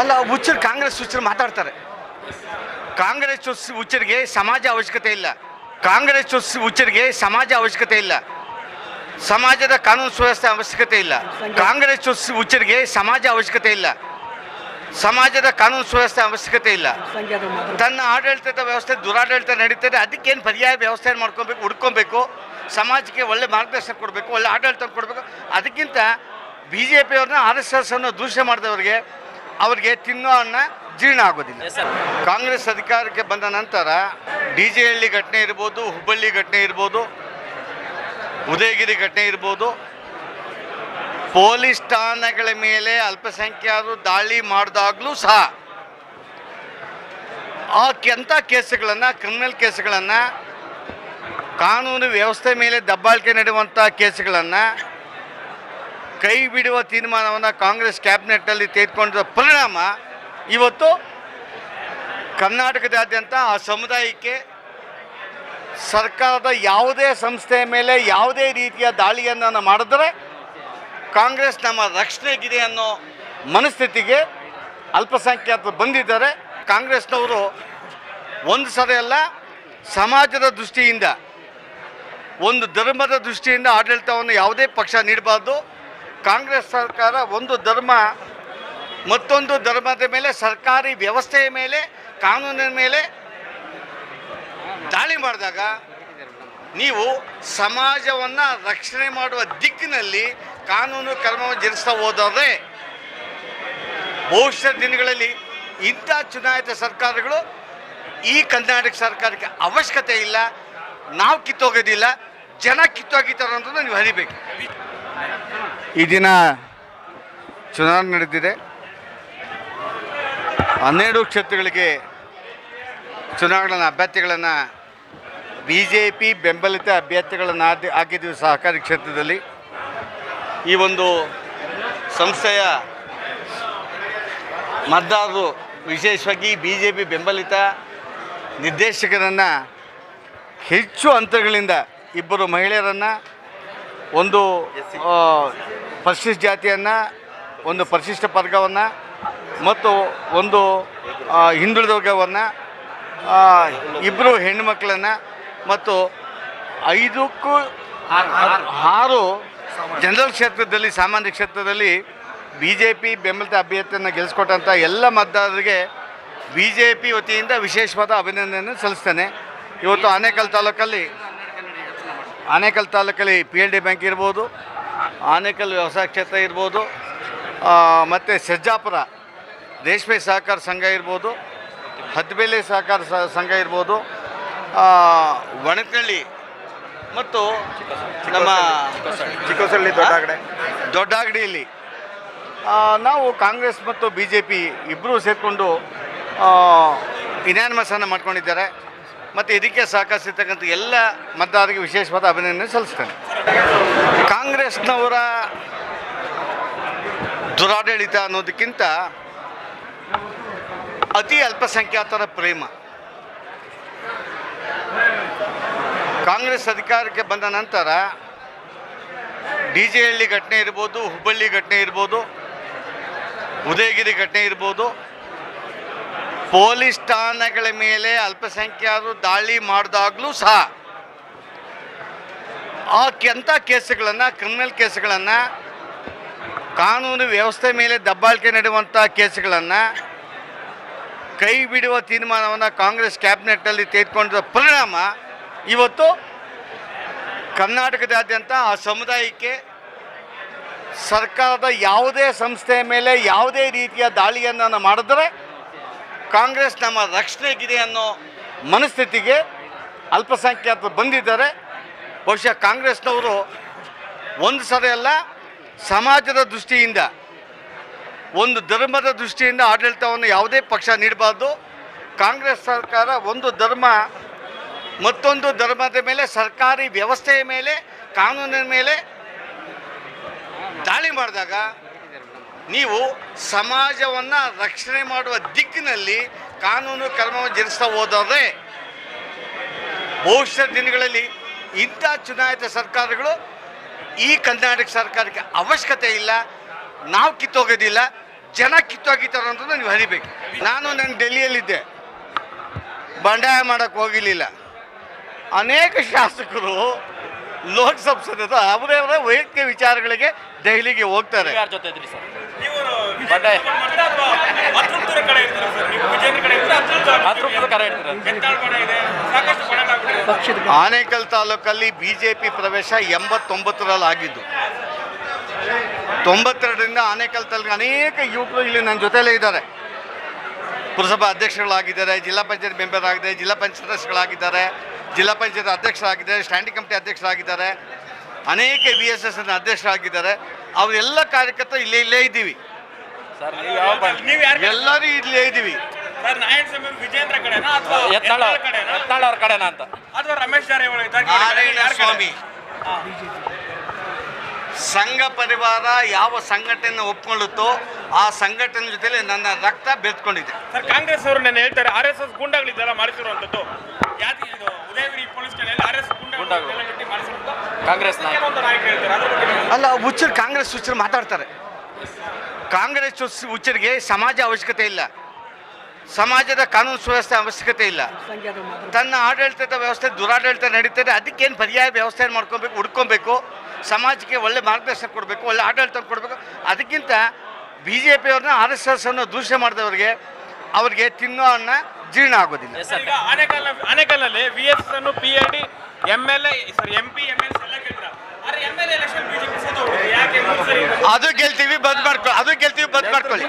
ಅಲ್ಲ ಹುಚ್ಚರು ಕಾಂಗ್ರೆಸ್ ಹುಚ್ಚರು ಮಾತಾಡ್ತಾರೆ. ಕಾಂಗ್ರೆಸ್ ಹುಚ್ಚ ಹುಚ್ಚರಿಗೆ ಸಮಾಜ ಅವಶ್ಯಕತೆ ಇಲ್ಲ. ಕಾಂಗ್ರೆಸ್ ಹುಚ್ಚ ಹುಚ್ಚರಿಗೆ ಸಮಾಜ ಅವಶ್ಯಕತೆ ಇಲ್ಲ. ಸಮಾಜದ ಕಾನೂನು ಸುವ್ಯವಸ್ಥೆ ಅವಶ್ಯಕತೆ ಇಲ್ಲ. ಕಾಂಗ್ರೆಸ್ ಹುಚ್ಚ ಹುಚ್ಚರಿಗೆ ಸಮಾಜ ಅವಶ್ಯಕತೆ ಇಲ್ಲ. ಸಮಾಜದ ಕಾನೂನು ಸುವ್ಯವಸ್ಥೆ ಅವಶ್ಯಕತೆ ಇಲ್ಲ. ತನ್ನ ಆಡಳಿತದ ವ್ಯವಸ್ಥೆ ದುರಾಡಳಿತ ನಡೀತದೆ, ಅದಕ್ಕೇನು ಪರ್ಯಾಯ ವ್ಯವಸ್ಥೆ ಮಾಡ್ಕೊಬೇಕು, ಹುಡ್ಕೊಬೇಕು, ಸಮಾಜಕ್ಕೆ ಒಳ್ಳೆ ಮಾರ್ಗದರ್ಶನ ಕೊಡಬೇಕು, ಒಳ್ಳೆ ಆಡಳಿತ ಕೊಡಬೇಕು, ಅದಕ್ಕಿಂತ ಬಿ ಜೆ ಪಿಯವ್ರನ್ನ ಆರ್ ಎಸ್ ಎಸ್ ಅನ್ನು ದೂಷಣೆ ಮಾಡಿದವರಿಗೆ ಅವ್ರಿಗೆ ತಿನ್ನೋ ಅನ್ನ ಜೀರ್ಣ ಆಗೋದಿಲ್ಲ. ಕಾಂಗ್ರೆಸ್ ಅಧಿಕಾರಕ್ಕೆ ಬಂದ ನಂತರ ಡಿ ಜೆ ಹಳ್ಳಿ ಘಟನೆ ಇರ್ಬೋದು ಹುಬ್ಬಳ್ಳಿ ಘಟನೆ ಇರ್ಬೋದು ಉದಯಗಿರಿ ಘಟನೆ ಇರ್ಬೋದು ಪೊಲೀಸ್ ಠಾಣೆಗಳ ಮೇಲೆ ಅಲ್ಪಸಂಖ್ಯಾತರು ದಾಳಿ ಮಾಡಿದಾಗಲೂ ಸಹ ಆ ಕೆಂಥ ಕೇಸುಗಳನ್ನು ಕ್ರಿಮಿನಲ್ ಕೇಸುಗಳನ್ನು ಕಾನೂನು ವ್ಯವಸ್ಥೆ ಮೇಲೆ ದಬ್ಬಾಳಿಕೆ ನಡೆಯುವಂಥ ಕೇಸುಗಳನ್ನು ಕೈ ಬಿಡುವ ತೀರ್ಮಾನವನ್ನು ಕಾಂಗ್ರೆಸ್ ಕ್ಯಾಬಿನೆಟ್ನಲ್ಲಿ ತೆಗೆದುಕೊಂಡಿರುವ ಪರಿಣಾಮ ಇವತ್ತು ಕರ್ನಾಟಕದಾದ್ಯಂತ ಆ ಸಮುದಾಯಕ್ಕೆ ಸರ್ಕಾರದ ಯಾವುದೇ ಸಂಸ್ಥೆಯ ಮೇಲೆ ಯಾವುದೇ ರೀತಿಯ ದಾಳಿಯನ್ನು ಮಾಡಿದ್ರೆ ಕಾಂಗ್ರೆಸ್ ನಮ್ಮ ರಕ್ಷಣೆಗಿದೆ ಅನ್ನೋ ಮನಸ್ಥಿತಿಗೆ ಅಲ್ಪಸಂಖ್ಯಾತರು ಬಂದಿದ್ದಾರೆ. ಕಾಂಗ್ರೆಸ್ನವರು ಒಂದು ಸರಿ ಅಲ್ಲ, ಸಮಾಜದ ದೃಷ್ಟಿಯಿಂದ, ಒಂದು ಧರ್ಮದ ದೃಷ್ಟಿಯಿಂದ ಆಡಳಿತವನ್ನು ಯಾವುದೇ ಪಕ್ಷ ನೀಡಬಾರ್ದು. ಕಾಂಗ್ರೆಸ್ ಸರ್ಕಾರ ಒಂದು ಧರ್ಮ, ಮತ್ತೊಂದು ಧರ್ಮದ ಮೇಲೆ, ಸರ್ಕಾರಿ ವ್ಯವಸ್ಥೆಯ ಮೇಲೆ, ಕಾನೂನಿನ ಮೇಲೆ ದಾಳಿ ಮಾಡಿದಾಗ ನೀವು ಸಮಾಜವನ್ನು ರಕ್ಷಣೆ ಮಾಡುವ ದಿಕ್ಕಿನಲ್ಲಿ ಕಾನೂನು ಕ್ರಮವನ್ನು ಜರುಗಿಸ್ತಾ ಹೋದರೆ ಭವಿಷ್ಯ ದಿನಗಳಲ್ಲಿ ಇಂಥ ಚುನಾಯಿತ ಸರ್ಕಾರಗಳು ಈ ಕರ್ನಾಟಕ ಸರ್ಕಾರಕ್ಕೆ ಅವಶ್ಯಕತೆ ಇಲ್ಲ. ನಾವು ಕಿತ್ತೋಗೋದಿಲ್ಲ. ಜನ ಕಿತ್ತಾಗಿದ್ದಾರೆ ಅಂತ ನೀವು ಹರಿಬೇಕು ಈ ದಿನ ಚುನಾವಣೆ ನಡೆದಿದೆ. ಹನ್ನೆರಡು ಕ್ಷೇತ್ರಗಳಿಗೆ ಚುನಾವಣಾ ಅಭ್ಯರ್ಥಿಗಳನ್ನು ಬಿ ಜೆ ಪಿ ಬೆಂಬಲಿತ ಅಭ್ಯರ್ಥಿಗಳನ್ನು ಆದಿ ಹಾಕಿದ್ದೀವಿ ಸಹಕಾರಿ ಕ್ಷೇತ್ರದಲ್ಲಿ ಈ ಒಂದು ಸಂಸ್ಥೆಯ ಮತದಾರರು ವಿಶೇಷವಾಗಿ ಬಿ ಜೆ ಪಿ ಬೆಂಬಲಿತ ನಿರ್ದೇಶಕರನ್ನು ಹೆಚ್ಚು ಅಂತರಗಳಿಂದ ಇಬ್ಬರು ಮಹಿಳೆಯರನ್ನು, ಒಂದು ಪರಿಶಿಷ್ಟ ಜಾತಿಯನ್ನು, ಒಂದು ಪರಿಶಿಷ್ಟ ವರ್ಗವನ್ನು, ಮತ್ತು ಒಂದು ಹಿಂದುಳಿದ ವರ್ಗವನ್ನು ಇಬ್ಬರು ಹೆಣ್ಣುಮಕ್ಕಳನ್ನು ಮತ್ತು ಐದಕ್ಕೂ ಆರು ಜನರಲ್ ಕ್ಷೇತ್ರದಲ್ಲಿ, ಸಾಮಾನ್ಯ ಕ್ಷೇತ್ರದಲ್ಲಿ ಬಿ ಜೆ ಪಿ ಬೆಂಬಲಿತ ಅಭ್ಯರ್ಥಿಯನ್ನು ಗೆಲ್ಲಿಸ್ಕೊಟ್ಟಂಥ ಎಲ್ಲ ಮತದಾರರಿಗೆ ಬಿ ಜೆ ಪಿ ವತಿಯಿಂದ ವಿಶೇಷವಾದ ಅಭಿನಂದನೆಯನ್ನು ಸಲ್ಲಿಸ್ತೇನೆ. ಇವತ್ತು ಆನೇಕಲ್ ತಾಲೂಕಲ್ಲಿ ಆನೇಕಲ್ ತಾಲೂಕಲ್ಲಿ ಪಿ ಎಲ್ ಡಿ ಬ್ಯಾಂಕ್ ಇರ್ಬೋದು ಆನೇಕಲ್ ವ್ಯವಸಾಯ ಕ್ಷೇತ್ರ ಇರ್ಬೋದು ಮತ್ತು ಸಜ್ಜಾಪುರ ರೇಷ್ಮೆ ಸಹಕಾರ ಸಂಘ ಇರ್ಬೋದು ಹದ್ಬೇಲೆ ಸಹಕಾರ ಸಂಘ ಇರ್ಬೋದು ಒಣಕಳ್ಳಿ ಮತ್ತು ನಮ್ಮ ಚಿಕ್ಕಸಳ್ಳಿ ದೊಡ್ಡಗಡೆ. ದೊಡ್ಡಾಗಡಿಯಲ್ಲಿ. ನಾವು ಕಾಂಗ್ರೆಸ್ ಮತ್ತು ಬಿ ಜೆ ಪಿ ಇಬ್ಬರೂ ಸೇರಿಕೊಂಡು ಇನ್ಯಾನ್ಮಸನ್ನು ಮಾಡ್ಕೊಂಡಿದ್ದಾರೆ. ಮತ್ತು ಇದಕ್ಕೆ ಸಹಕರಿಸಿರ್ತಕ್ಕಂಥ ಎಲ್ಲ ಮತದಾರರಿಗೆ ವಿಶೇಷವಾದ ಅಭಿನಂದನೆ ಸಲ್ಲಿಸ್ತೇನೆ. ಕಾಂಗ್ರೆಸ್ನವರ ದುರಾಡಳಿತ ಅನ್ನೋದಕ್ಕಿಂತ ಅತಿ ಅಲ್ಪಸಂಖ್ಯಾತರ ಪ್ರೇಮ. ಕಾಂಗ್ರೆಸ್ ಅಧಿಕಾರಕ್ಕೆ ಬಂದ ನಂತರ ಡಿ ಜೆ ಹಳ್ಳಿ ಘಟನೆ ಇರ್ಬೋದು, ಹುಬ್ಬಳ್ಳಿ ಘಟನೆ ಇರ್ಬೋದು, ಉದಯಗಿರಿ ಘಟನೆ ಇರ್ಬೋದು ಪೊಲೀಸ್ ಠಾಣೆಗಳ ಮೇಲೆ ಅಲ್ಪಸಂಖ್ಯಾತರು ದಾಳಿ ಮಾಡಿದಾಗಲೂ ಸಹ ಆ ಕೆಂಥ ಕೇಸುಗಳನ್ನು ಕ್ರಿಮಿನಲ್ ಕೇಸುಗಳನ್ನು, ಕಾನೂನು ವ್ಯವಸ್ಥೆ ಮೇಲೆ ದಬ್ಬಾಳಿಕೆ ನಡೆಯುವಂಥ ಕೇಸುಗಳನ್ನು ಕೈ ಬಿಡುವ ತೀರ್ಮಾನವನ್ನು ಕಾಂಗ್ರೆಸ್ ಕ್ಯಾಬಿನೆಟ್ಟಲ್ಲಿ ತೆಗೆದುಕೊಂಡ ಪರಿಣಾಮ ಇವತ್ತು ಕರ್ನಾಟಕದಾದ್ಯಂತ ಆ ಸಮುದಾಯಕ್ಕೆ ಸರ್ಕಾರದ ಯಾವುದೇ ಸಂಸ್ಥೆಯ ಮೇಲೆ ಯಾವುದೇ ರೀತಿಯ ದಾಳಿಯನ್ನು ಮಾಡಿದ್ರೆ ಕಾಂಗ್ರೆಸ್ ನಮ್ಮ ರಕ್ಷಣೆಗಿದೆ ಅನ್ನೋ ಮನಸ್ಥಿತಿಗೆ ಅಲ್ಪಸಂಖ್ಯಾತರು ಬಂದಿದ್ದಾರೆ. ಬಹುಶಃ ಕಾಂಗ್ರೆಸ್ನವರು ಒಂದು ಸರಿ ಅಲ್ಲ, ಸಮಾಜದ ದೃಷ್ಟಿಯಿಂದ, ಒಂದು ಧರ್ಮದ ದೃಷ್ಟಿಯಿಂದ ಆಡಳಿತವನ್ನು ಯಾವುದೇ ಪಕ್ಷ ನೀಡಬಾರ್ದು. ಕಾಂಗ್ರೆಸ್ ಸರ್ಕಾರ ಒಂದು ಧರ್ಮ, ಮತ್ತೊಂದು ಧರ್ಮದ ಮೇಲೆ, ಸರ್ಕಾರಿ ವ್ಯವಸ್ಥೆಯ ಮೇಲೆ, ಕಾನೂನಿನ ಮೇಲೆ ದಾಳಿ ಮಾಡಿದಾಗ ನೀವು ಸಮಾಜವನ್ನು ರಕ್ಷಣೆ ಮಾಡುವ ದಿಕ್ಕಿನಲ್ಲಿ ಕಾನೂನು ಕ್ರಮವನ್ನು ಜರುಗಿಸ್ತಾ ಹೋದರೆ ಭವಿಷ್ಯ ದಿನಗಳಲ್ಲಿ ಇಂಥ ಚುನಾಯಿತ ಸರ್ಕಾರಗಳು ಈ ಕರ್ನಾಟಕ ಸರ್ಕಾರಕ್ಕೆ ಅವಶ್ಯಕತೆ ಇಲ್ಲ. ನಾವು ಕಿತ್ತೋಗೋದಿಲ್ಲ. ಜನ ಕಿತ್ತೋಗಿದ್ದಾರೆ ಅಂತ ನೀವು ಹರಿಬೇಕು ನಾನು ನಾನು ಡೆಲ್ಲಿಯಲ್ಲಿದ್ದೆ. ಬಂಡಾಯ ಮಾಡೋಕ್ಕೆ ಹೋಗಿರಲಿಲ್ಲ. ಅನೇಕ ಶಾಸಕರು ಲೋಕಸಭಾ ಸದಸ್ಯರು ಅವರೇ ಅವರ ವೈಯಕ್ತಿಕ ವಿಚಾರಗಳಿಗೆ ದೆಹಲಿಗೆ ಹೋಗ್ತಾರೆ. ಕಡೆ ಇರ್ತೀರಾ ಸರ್? ನೀವು ಕಡೆ ಇರ್ತೀರಾ? ಇದೆ. ಸಾಕಷ್ಟು ಬಣಗಳಾಗ್ಬಿಟ್ಟಿದೆ ಆನೇಕಲ್ ತಾಲೂಕಲ್ಲಿ ಬಿ ಜೆ ಪಿ ಪ್ರವೇಶ ಎಂಬತ್ತೊಂಬತ್ತರಲ್ಲಿ ಆಗಿದ್ದು ತೊಂಬತ್ತೆರಡರಿಂದ ಆನೇಕಲ್ ತಾಲೂಕು ಅನೇಕ ಯುವಕರು ಇಲ್ಲಿ ನನ್ನ ಜೊತೆಯಲ್ಲೇ ಇದ್ದಾರೆ. ಪುರಸಭಾ ಅಧ್ಯಕ್ಷಗಳಾಗಿದ್ದಾರೆ ಜಿಲ್ಲಾ ಪಂಚಾಯತ್ ಮೆಂಬರ್ ಆಗಿದೆ ಜಿಲ್ಲಾ ಪಂಚಾಯತ್ ಸದಸ್ಯಗಳಾಗಿದ್ದಾರೆ ಜಿಲ್ಲಾ ಪಂಚಾಯತ್ ಅಧ್ಯಕ್ಷರಾಗಿದ್ದಾರೆ ಸ್ಟ್ಯಾಂಡಿಂಗ್ ಕಮಿಟಿ ಅಧ್ಯಕ್ಷರಾಗಿದ್ದಾರೆ ಅನೇಕ ಬಿ ಎಸ್ ಎಸ್ ಅಧ್ಯಕ್ಷರಾಗಿದ್ದಾರೆ. ಅವರೆಲ್ಲ ಕಾರ್ಯಕರ್ತರು ಇಲ್ಲೇ ಇಲ್ಲೇ ಇದ್ದೀವಿ. ಎಲ್ಲರೂ ಇಲ್ಲೇ ಇದ್ದೀವಿ ಸರ್ ನಾರಾಯಣ ಸ್ವಾಮಿ ಅವ್ರು ವಿಜೇಂದ್ರ ಕಡೆನಾ ಅಥವಾ ಎತ್ತಾಳ ಯತ್ನಾಳ್ ಕಡೆನಾ? ಎತ್ತಾಳ ಅವ್ರ ಕಡೆನಾ ಅಂತ. ಅಥವಾ ರಮೇಶ್ ಜಾರಕಿಹೊಳಿ ಜಾರಕಿಹೊಳಿ? ನಾರಾಯಣ ಯಾರ್ ಕಡೆ? ಸ್ವಾಮಿ. ಹಾ. ಸಂಘ ಪರಿವಾರ ಯಾವ ಸಂಘಟನೆ ಒಪ್ಕೊಳ್ಳುತ್ತೋ ಆ ಸಂಘಟನೆ ಜೊತೆಲಿ ನನ್ನ ರಕ್ತ ಬೆತ್ಕೊಂಡಿದೆ ಸರ್ ಕಾಂಗ್ರೆಸ್ ಅವರು ನಾನು ಹೇಳ್ತಾರೆ ಆರ್ ಎಸ್ ಎಸ್ ಗುಂಡಾಗಳಿದ್ದೆಲ್ಲ ಮಾಡಿಸಿರುವಂಥದ್ದು. ಯಾಕೆ ಇದು ಉದಯಗಿರಿ ಪೊಲೀಸ್ ಠಾಣೆಯಲ್ಲಿ ಆರ್ ಎಸ್ ಗುಂಡಾಗಳು. ಗುಂಡಾಗಳು ಬಿಟ್ಟು ಮಾಡಿಸಿರೋದು ಕಾಂಗ್ರೆಸ್ ನಾಯಕ ಒಂದು ನಾಯಕ ಹೇಳ್ತಾರೆ ಅದ್ರ ಬಗ್ಗೆ ಅಲ್ಲ ಹುಚ್ಚರು ಕಾಂಗ್ರೆಸ್ ಹುಚ್ಚರು ಮಾತಾಡ್ತಾರೆ. ಕಾಂಗ್ರೆಸ್ ಹುಚ್ಚ- ಹುಚ್ಚರಿಗೆ ಸಮಾಜ ಅವಶ್ಯಕತೆ ಇಲ್ಲ. ಸಮಾಜದ ಕಾನೂನು ಸುವ್ಯವಸ್ಥೆ ಅವಶ್ಯಕತೆ ಇಲ್ಲ. ತನ್ನ ಆಡಳಿತದ ವ್ಯವಸ್ಥೆ ದುರಾಡಳಿತ ನಡೀತದೆ, ಅದಕ್ಕೇನು ಪರ್ಯಾಯ ವ್ಯವಸ್ಥೆ ಮಾಡ್ಕೊಬೇಕು, ಹುಡ್ಕೊಬೇಕು, ಸಮಾಜಕ್ಕೆ ಒಳ್ಳೆ ಮಾರ್ಗದರ್ಶನ ಕೊಡಬೇಕು, ಒಳ್ಳೆ ಆಡಳಿತ ಕೊಡಬೇಕು, ಅದಕ್ಕಿಂತ ಬಿ ಜೆ ಪಿಯವ್ರನ್ನ ಆರ್ ಎಸ್ ಎಸ್ ಅನ್ನು ದೂಷಣೆ ಮಾಡಿದವರಿಗೆ ಅವ್ರಿಗೆ ತಿನ್ನೋ ಅನ್ನ ಜೀರ್ಣ ಆಗೋದಿಲ್ಲ. ಆನೇಕಲ್ನಲ್ಲಿ ವಿ ಎಸ್ ಅನ್ನು P A D M L A sir M P M L ಅದು ಗೆಲ್ತೀವಿ ಬಂದ್ ಮಾಡ್ಕೊಳ್ಳಿ ಅದು ಗೆಲ್ತೀವಿ ಬಂದ್ ಮಾಡ್ಕೊಳ್ಳಿ